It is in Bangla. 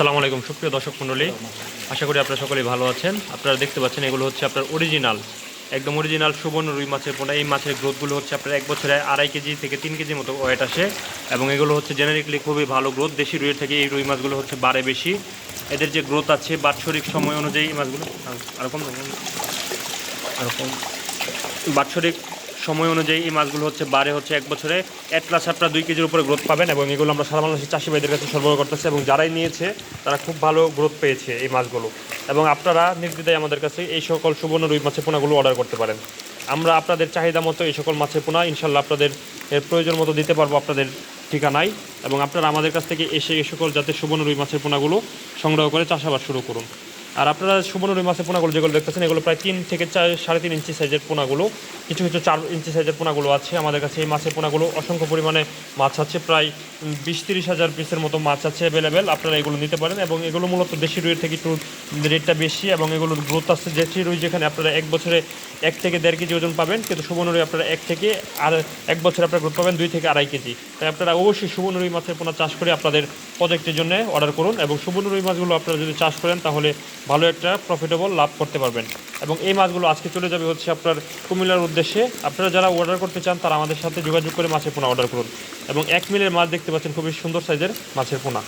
আসসালামু আলাইকুম, সুপ্রিয় দর্শক মণ্ডলী। আশা করি আপনারা সকলেই ভালো আছেন। আপনারা দেখতে পাচ্ছেন এগুলো হচ্ছে আপনার অরিজিনাল একদম অরিজিনাল সুবর্ণ রুই মাছের পোনা। এই মাছের গ্রোথগুলো হচ্ছে আপনার এক বছরে আড়াই কেজি থেকে তিন কেজির মতো ওয়েট আসে এবং এগুলো হচ্ছে জেনারিকলি খুবই ভালো গ্রোথ দেশি রুইয়ের থেকে এই রুই মাছগুলো হচ্ছে বাড়ে বেশি। এদের যে গ্রোথ আছে বাৎসরিক সময় অনুযায়ী এই মাছগুলো এরকম এরকম বাৎসরিক সময় অনুযায়ী এই মাছগুলো হচ্ছে বারে হচ্ছে এক বছরে এক প্লাস আপনারা দুই কেজির উপরে গ্রোথ পাবেন এবং এগুলো আমরা সারা বাংলাদেশের চাষি ভাইদের কাছে সরবরাহ করতেছি এবং যারাই নিয়েছে, তারা খুব ভালো গ্রোথ পেয়েছে এই মাছগুলো। এবং আপনারা নির্দ্বিধায় আমাদের কাছে এই সকল সুবর্ণ রুই মাছের পোনাগুলো অর্ডার করতে পারেন। আমরা আপনাদের চাহিদা মতো এই সকল মাছের পোনা ইনশাল্লাহ আপনাদের প্রয়োজন মতো দিতে পারব আপনাদের ঠিকানায়। এবং আপনারা আমাদের কাছ থেকে এসে এই সকল জাতের সুবর্ণ রুই মাছের পোনাগুলো সংগ্রহ করে চাষাবাদ শুরু করুন। আর আপনারা সুবর্ণ রুই মাছের পোনাগুলো যেগুলো দেখতেছেন, এগুলো প্রায় তিন থেকে চার, সাড়ে তিন ইঞ্চি সাইজের পোনাগুলো, কিছু কিছু চার ইঞ্চি সাইজের পোনাগুলো আছে আমাদের কাছে। এই মাছের পোনাগুলো অসংখ্য পরিমাণে মাছ আছে, প্রায় বিশ তিরিশ হাজার পিসের মতো মাছ আছে অ্যাভেলেবেল আপনারা এগুলো নিতে পারেন। এবং এগুলো মূলত দেশি রুইয়ের থেকে একটু রেটটা বেশি এবং এগুলোর গ্রোথ আছে। দেশি রুই যেখানে আপনারা এক বছরে এক থেকে দেড় কেজি ওজন পাবেন, কিন্তু সুবর্ণ রুই আপনারা এক থেকে আর এক বছরে আপনারা গ্রোথ পাবেন দুই থেকে আড়াই কেজি। তাই আপনারা অবশ্যই সুবর্ণ রুই মাছের পোনা চাষ করে আপনাদের প্রজেক্টের জন্য অর্ডার করুন। এবং সুবর্ণ রুই মাছগুলো আপনারা যদি চাষ করেন, তাহলে ভালো একটা প্রফিটেবল লাভ করতে পারবেন। এবং এই মাছগুলো আজকে চলে যাবে হচ্ছে আপনার কুমিল্লার উদ্দেশ্যে। আপনারা যারা অর্ডার করতে চান, তারা আমাদের সাথে যোগাযোগ করে মাছের পোনা অর্ডার করুন। এবং এক মিলের মাছ দেখতে পাচ্ছেন খুবই সুন্দর সাইজের মাছের পোনা।